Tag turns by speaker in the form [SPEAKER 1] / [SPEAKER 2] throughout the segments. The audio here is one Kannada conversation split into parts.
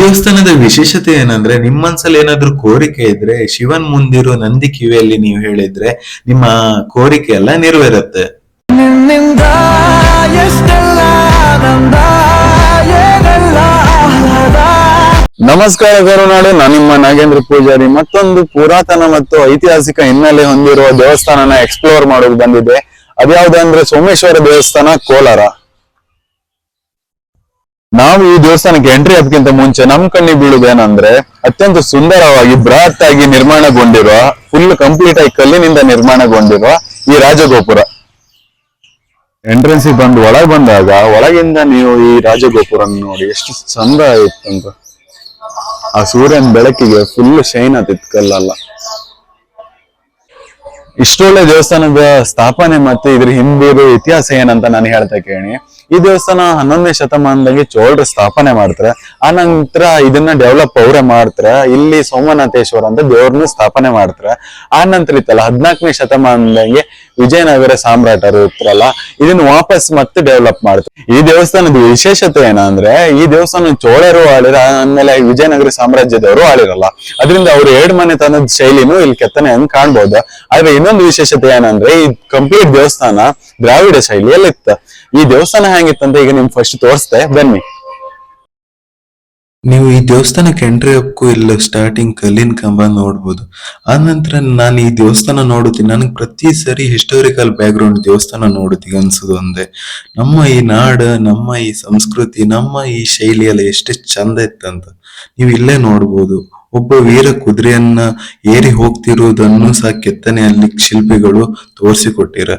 [SPEAKER 1] ದೇವಸ್ಥಾನದ ವಿಶೇಷತೆ ಏನಂದ್ರೆ ನಿಮ್ಮ ಮನ್ಸಲ್ಲಿ ಏನಾದ್ರೂ ಕೋರಿಕೆ ಇದ್ರೆ ಶಿವನ್ ಮುಂದಿರೋ ನಂದಿ ಕಿವಿಯಲ್ಲಿ ನೀವು ಹೇಳಿದ್ರೆ ನಿಮ್ಮ ಕೋರಿಕೆ ಎಲ್ಲ ನೆರವೇರುತ್ತೆ.
[SPEAKER 2] ನಮಸ್ಕಾರ ಕರುನಾಡು ನಾನು ನಿಮ್ಮ ನಾಗೇಂದ್ರ ಪೂಜಾರಿ. ಮತ್ತೊಂದು ಪುರಾತನ ಮತ್ತು ಐತಿಹಾಸಿಕ ಹಿನ್ನೆಲೆ ಹೊಂದಿರುವ ದೇವಸ್ಥಾನನ ಎಕ್ಸ್ಪ್ಲೋರ್ ಮಾಡೋದು ಬಂದಿದೆ. ಅದ್ಯಾವ್ದಂದ್ರೆ ಸೋಮೇಶ್ವರ ದೇವಸ್ಥಾನ ಕೋಲಾರ. ನಾವು ಈ ದೇವಸ್ಥಾನಕ್ಕೆ ಎಂಟ್ರಿ ಅದಕ್ಕಿಂತ ಮುಂಚೆ ನಮ್ ಕಣ್ಣಿಗೆ ಬೀಳುದೇನಂದ್ರೆ ಅತ್ಯಂತ ಸುಂದರವಾಗಿ ಬೃಹತ್ ಆಗಿ ನಿರ್ಮಾಣಗೊಂಡಿರುವ ಫುಲ್ ಕಂಪ್ಲೀಟ್ ಆಗಿ ಕಲ್ಲಿನಿಂದ ನಿರ್ಮಾಣಗೊಂಡಿರುವ ಈ ರಾಜಗೋಪುರ. ಎಂಟ್ರೆನ್ಸ್ ಬಂದು ಒಳಗೆ ಬಂದಾಗ, ಒಳಗಿಂದ ನೀವು ಈ ರಾಜಗೋಪುರ ನೋಡಿ ಎಷ್ಟು ಚಂದ ಇತ್ತಂತ ಆ ಸೂರ್ಯನ ಬೆಳಕಿಗೆ ಫುಲ್ ಶೈನ್ ಆತಿತ್ತು ಕಲ್ಲಲ್ಲ. ಇಷ್ಟೊಳ್ಳೆ ದೇವಸ್ಥಾನದ ಸ್ಥಾಪನೆ ಮತ್ತೆ ಇದ್ರ ಹಿಂದಿರೋ ಇತಿಹಾಸ ಏನಂತ ನಾನು ಹೇಳ್ತಾ ಕೇಳಿ. ಈ ದೇವಸ್ಥಾನ ಹನ್ನೊಂದನೇ ಶತಮಾನದಲ್ಲಿ ಚೋಳರು ಸ್ಥಾಪನೆ ಮಾಡ್ತಾರೆ. ಆ ಇದನ್ನ ಡೆವಲಪ್ ಅವರೇ ಮಾಡ್ತಾರೆ. ಇಲ್ಲಿ ಸೋಮನಾಥೇಶ್ವರ ಅಂತ ದೇವ್ರನ್ನ ಸ್ಥಾಪನೆ ಮಾಡ್ತಾರೆ. ಆ ನಂತರ ಇತ್ತಲ್ಲ, ಹದಿನಾಲ್ಕನೇ ಶತಮಾನದಾಗೆ ವಿಜಯನಗರ ಸಾಮ್ರಾಟರು ಇರ್ತಾರಲ್ಲ ಇದನ್ನ ವಾಪಸ್ ಮತ್ತೆ ಡೆವಲಪ್ ಮಾಡ್ತಾರೆ. ಈ ದೇವಸ್ಥಾನದ ವಿಶೇಷತೆ ಏನಂದ್ರೆ, ಈ ದೇವಸ್ಥಾನ ಚೋಳರು ಆಳಿರ ಆಮೇಲೆ ವಿಜಯನಗರ ಸಾಮ್ರಾಜ್ಯದವರು ಆಳಿರಲ್ಲ. ಅದರಿಂದ ಅವರು ಎರಡು ಮನೆತನದ ಶೈಲಿನೂ ಇಲ್ಲಿ ಕೆತ್ತನೆ ಅಂತ ಕಾಣ್ಬೋದು. ಆದ್ರೆ ಇನ್ನೊಂದು ವಿಶೇಷತೆ ಏನಂದ್ರೆ, ಈ ಕಂಪ್ಲೀಟ್ ದೇವಸ್ಥಾನ ದ್ರಾವಿಡ ಶೈಲಿಯಲ್ಲಿ ಇತ್ತು ಈ ದೇವಸ್ಥಾನ ಹೆಂಗಿತ್ತಂತ ಈಗ ನಿಮ್ ಫಸ್ಟ್ ತೋರಿಸ್ತೆ. ಬನ್ನಿ.
[SPEAKER 1] ನೀವು ಈ ದೇವಸ್ಥಾನಕ್ಕೆ ಎಂಟ್ರಿ ಹಕ್ಕು ಇಲ್ಲ ಸ್ಟಾರ್ಟಿಂಗ್ ಕಲ್ಲಿನ ಕಂಬ ನೋಡ್ಬೋದು. ಆ ನಂತರ ನಾನು ಈ ದೇವಸ್ಥಾನ ನೋಡುತ್ತೀನಿ. ನನಗೆ ಪ್ರತಿ ಸರಿ ಹಿಸ್ಟೋರಿಕಲ್ ಬ್ಯಾಕ್ಗ್ರೌಂಡ್ ದೇವಸ್ಥಾನ ನೋಡುತ್ತೀಗ ಅನ್ಸೋದು ಒಂದೇ. ನಮ್ಮ ಈ ನಾಡ, ನಮ್ಮ ಈ ಸಂಸ್ಕೃತಿ, ನಮ್ಮ ಈ ಶೈಲಿಯೆಲ್ಲ ಎಷ್ಟು ಚಂದ ಇತ್ತಂತ. ನೀವು ಇಲ್ಲೇ ನೋಡ್ಬೋದು. ಒಬ್ಬ ವೀರ ಕುದುರೆಯನ್ನ ಏರಿ ಹೋಗ್ತಿರುವುದನ್ನು ಸಹ ಕೆತ್ತನೆಯಲ್ಲಿ ಶಿಲ್ಪಿಗಳು ತೋರಿಸಿಕೊಟ್ಟಿರ.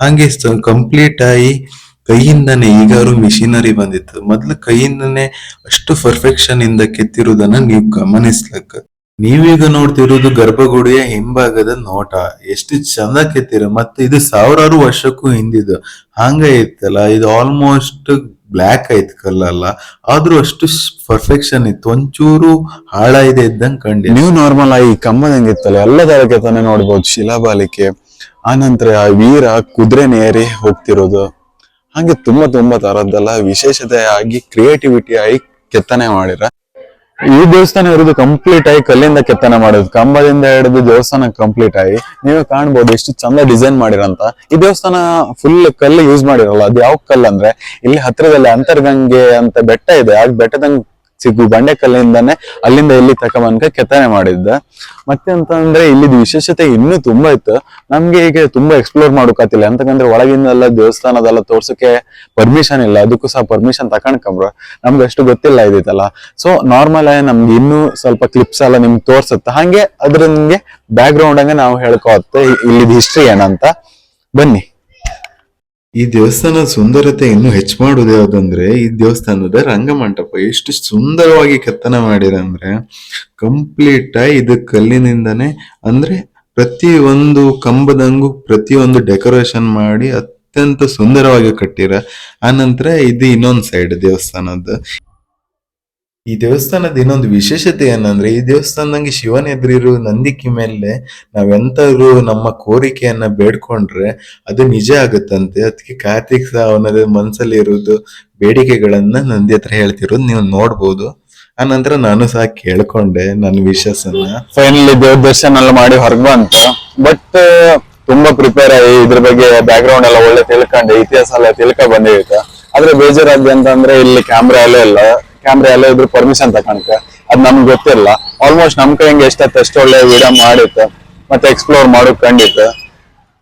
[SPEAKER 1] ಹಾಗೆ ಕಂಪ್ಲೀಟ್ ಆಗಿ ಕೈಯಿಂದನೇ ಈಗಾರು ಮಿಷಿನರಿ ಬಂದಿತ್ತು. ಮೊದ್ಲು ಕೈಯಿಂದನೇ ಅಷ್ಟು ಪರ್ಫೆಕ್ಷನ್ ಇಂದ ಕೆತ್ತಿರುವುದನ್ನ ನೀವು ಗಮನಿಸ್ಲಕ್ಕ. ನೀವೀಗ ನೋಡ್ತಿರೋದು ಗರ್ಭಗುಡಿಯ ಹಿಂಭಾಗದ ನೋಟ. ಎಷ್ಟು ಚಂದ ಕೆತ್ತಿರ, ಮತ್ತೆ ಇದು ಸಾವಿರಾರು ವರ್ಷಕ್ಕೂ ಹಿಂದಿದ್ದು. ಹಂಗ ಇತ್ತಲ್ಲ, ಇದು ಆಲ್ಮೋಸ್ಟ್ ಬ್ಲ್ಯಾಕ್ ಆಯ್ತು ಕಲ್ಲಲ್ಲ. ಆದ್ರೂ ಅಷ್ಟು ಪರ್ಫೆಕ್ಷನ್ ಇತ್ತು. ಒಂಚೂರು ಹಾಳ ಇದೆ ಇದ್ದಂಗೆ ಕಂಡಿ
[SPEAKER 2] ನೀವು ನಾರ್ಮಲ್ ಆಗಿ ಕಂಬದ ಹೆಂಗಿತ್ತಲ್ಲ ಎಲ್ಲ ತರ ಕೆತ್ತನೆ ನೋಡ್ಬೋದು. ಶಿಲಾಬಾಲಿಕೆ ಆ ವೀರ ಕುದುರೆ ನೇರಿ ಹೋಗ್ತಿರೋದು. ಹಾಗೆ ತುಂಬಾ ತುಂಬಾ ತರದ್ದೆಲ್ಲ ವಿಶೇಷತೆ ಆಗಿ ಕ್ರಿಯೇಟಿವಿಟಿ ಆಗಿ ಕೆತ್ತನೆ ಮಾಡಿರ. ಈ ದೇವಸ್ಥಾನ ಇರೋದು ಕಂಪ್ಲೀಟ್ ಆಗಿ ಕಲ್ಲಿಂದ ಕೆತ್ತನೆ ಮಾಡೋದು ಕಂಬದಿಂದ ಹಿಡಿದು ದೇವಸ್ಥಾನ ಕಂಪ್ಲೀಟ್ ಆಗಿ. ನೀವೇ ಕಾಣ್ಬೋದು ಎಷ್ಟು ಚಂದ ಡಿಸೈನ್ ಮಾಡಿರಂತ. ಈ ದೇವಸ್ಥಾನ ಫುಲ್ ಕಲ್ಲು ಯೂಸ್ ಮಾಡಿರಲ್ಲ. ಅದು ಯಾವ ಕಲ್ಲು ಅಂದ್ರೆ, ಇಲ್ಲಿ ಹತ್ರದಲ್ಲಿ ಅಂತರ್ಗಂಗೆ ಅಂತ ಬೆಟ್ಟ ಇದೆ. ಆ ಬೆಟ್ಟದಂಗ್ ಸಿಗು ಬಂಡೆ ಕಲ್ಲಿಂದಾನೆ ಅಲ್ಲಿಂದ ಇಲ್ಲಿ ತಕೊಂಬನ್ಕ ಕೆತ್ತನೆ ಮಾಡಿದ್ದ. ಮತ್ತೆ ಅಂತ ಅಂದ್ರೆ ಇಲ್ಲಿದ್ ವಿಶೇಷತೆ ಇನ್ನೂ ತುಂಬಾ ಇತ್ತು. ನಮ್ಗೆ ಈಗ ತುಂಬಾ ಎಕ್ಸ್ಪ್ಲೋರ್ ಮಾಡೋಕಾತಿಲ್ಲ ಅಂತಕಂದ್ರೆ ಒಳಗಿಂದೆಲ್ಲ ದೇವಸ್ಥಾನದೆಲ್ಲ ತೋರ್ಸಕ್ಕೆ ಪರ್ಮಿಷನ್ ಇಲ್ಲ. ಅದಕ್ಕೂ ಸಹ ಪರ್ಮಿಷನ್ ತಕೊಂಡ್ಕಂಬ್ರ ನಮ್ಗೆ ಅಷ್ಟು ಗೊತ್ತಿಲ್ಲ ಇದಿತ್ತಲ್ಲ. ಸೊ ನಾರ್ಮಲ್ ಆಗಿ ನಮ್ಗೆ ಇನ್ನೂ ಸ್ವಲ್ಪ ಕ್ಲಿಪ್ಸ್ ಎಲ್ಲ ನಿಮ್ಗೆ ತೋರ್ಸುತ್ತೆ. ಹಂಗೆ ಅದ್ರ ನಿಮ್ಗೆ ಬ್ಯಾಕ್ ಗ್ರೌಂಡ್ ಹಂಗೆ ನಾವು ಹೇಳ್ಕೋತ್ತೆ ಇಲ್ಲಿದ್ ಹಿಸ್ಟ್ರಿ ಏನಂತ. ಬನ್ನಿ.
[SPEAKER 1] ಈ ದೇವಸ್ಥಾನದ ಸುಂದರತೆ ಇನ್ನು ಹೆಚ್ಚು ಮಾಡೋದು ಯಾವ್ದಂದ್ರೆ, ಈ ದೇವಸ್ಥಾನದ ರಂಗಮಂಟಪ ಎಷ್ಟು ಸುಂದರವಾಗಿ ಕೆತ್ತನೆ ಮಾಡಿರಂದ್ರೆ ಕಂಪ್ಲೀಟ್ ಆಗಿ ಇದು ಕಲ್ಲಿನಿಂದಾನೆ ಅಂದ್ರೆ ಪ್ರತಿ ಒಂದು ಕಂಬದಂಗು ಪ್ರತಿಯೊಂದು ಡೆಕೋರೇಷನ್ ಮಾಡಿ ಅತ್ಯಂತ ಸುಂದರವಾಗಿ ಕಟ್ಟಿರ, ಆನಂತರ ಇದು ಇನ್ನೊಂದು ಸೈಡ್ ದೇವಸ್ಥಾನದ ಈ ದೇವಸ್ಥಾನದ ಇನ್ನೊಂದು ವಿಶೇಷತೆ ಏನಂದ್ರೆ, ಈ ದೇವಸ್ಥಾನದಂಗೆ ಶಿವನ ಎದುರಿರೋ ನಂದಿಕೆ ಮೇಲೆ ನಾವೆಂತಾದ್ರು ನಮ್ಮ ಕೋರಿಕೆಯನ್ನ ಬೇಡ್ಕೊಂಡ್ರೆ ಅದು ನಿಜ ಆಗುತ್ತಂತೆ. ಅದಕ್ಕೆ ಕಾರ್ತಿಕ್ ಸಹ ಅವನದ ಮನ್ಸಲ್ಲಿ ಇರುವುದು ಬೇಡಿಕೆಗಳನ್ನ ನಂದಿ ಹತ್ರ ಹೇಳ್ತಿರೋದು ನೀವು ನೋಡ್ಬೋದು. ಆ ನಂತರ ನಾನು ಸಹ ಕೇಳ್ಕೊಂಡೆ ನನ್ನ ವಿಶಸ್
[SPEAKER 2] ಫೈನಲಿ ದೇವ್ರ ದರ್ಶನ ಎಲ್ಲ ಮಾಡಿ ಹೊರಗ್ ಅಂತ. ಬಟ್ ತುಂಬಾ ಪ್ರಿಪೇರ್ ಆಗಿ ಇದ್ರ ಬಗ್ಗೆ ಬ್ಯಾಕ್ ಗ್ರೌಂಡ್ ಎಲ್ಲ ಒಳ್ಳೆ ತಿಳ್ಕೊಂಡೆ, ಇತಿಹಾಸ ಎಲ್ಲ ತಿಳ್ಕ ಬಂದಿರುತ್ತೆ ಆದ್ರೆ ಬೇಜಾರಾದ್ಯ ಅಂತಂದ್ರೆ ಇಲ್ಲಿ ಕ್ಯಾಮ್ರಾ ಎಲ್ಲ ಇಲ್ಲ. ಕ್ಯಾಮ್ರಾ ಎಲ್ಲ ಇದ್ರ ಪರ್ಮಿಷನ್ ತಕೊಂಡ್ರೆ ಅದ್ ನಮ್ಗೆ ಗೊತ್ತಿಲ್ಲ. ಆಲ್ಮೋಸ್ಟ್ ನಮ್ ಕೈಗೆ ಎಷ್ಟತ್ತು ಅಷ್ಟು ಒಳ್ಳೆ ವಿಡಿಯೋ ಮಾಡಿತ್ತು, ಮತ್ತೆ ಎಕ್ಸ್ಪ್ಲೋರ್ ಮಾಡೋಕ್ ಕಂಡಿತ್ತು.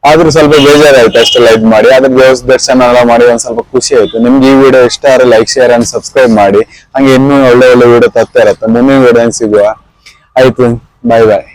[SPEAKER 2] ಆದ್ರೂ ಸ್ವಲ್ಪ ಬೇಜಾರಾಯ್ತು ಅಷ್ಟೆಲ್ಲ ಇದ್ ಮಾಡಿ. ಅದ್ರ ದೇವಸ್ ದರ್ಶನ ಎಲ್ಲ ಮಾಡಿ ಒಂದ್ ಸ್ವಲ್ಪ ಖುಷಿ ಆಯ್ತು. ನಿಮ್ಗೆ ಈ ವಿಡಿಯೋ ಇಷ್ಟ ಆದ್ರೆ ಲೈಕ್ ಶೇರ್ ಅಂಡ್ ಸಬ್ಸ್ಕ್ರೈಬ್ ಮಾಡಿ. ಹಂಗೆ ಇನ್ನೂ ಒಳ್ಳೆ ಒಳ್ಳೆ ವಿಡಿಯೋ ತರ್ತಾ ಇರತ್ತೆ. ಮುಂದಿನ ವಿಡಿಯೋ ಸಿಗುವ? ಆಯ್ತು. ಬಾಯ್ ಬಾಯ್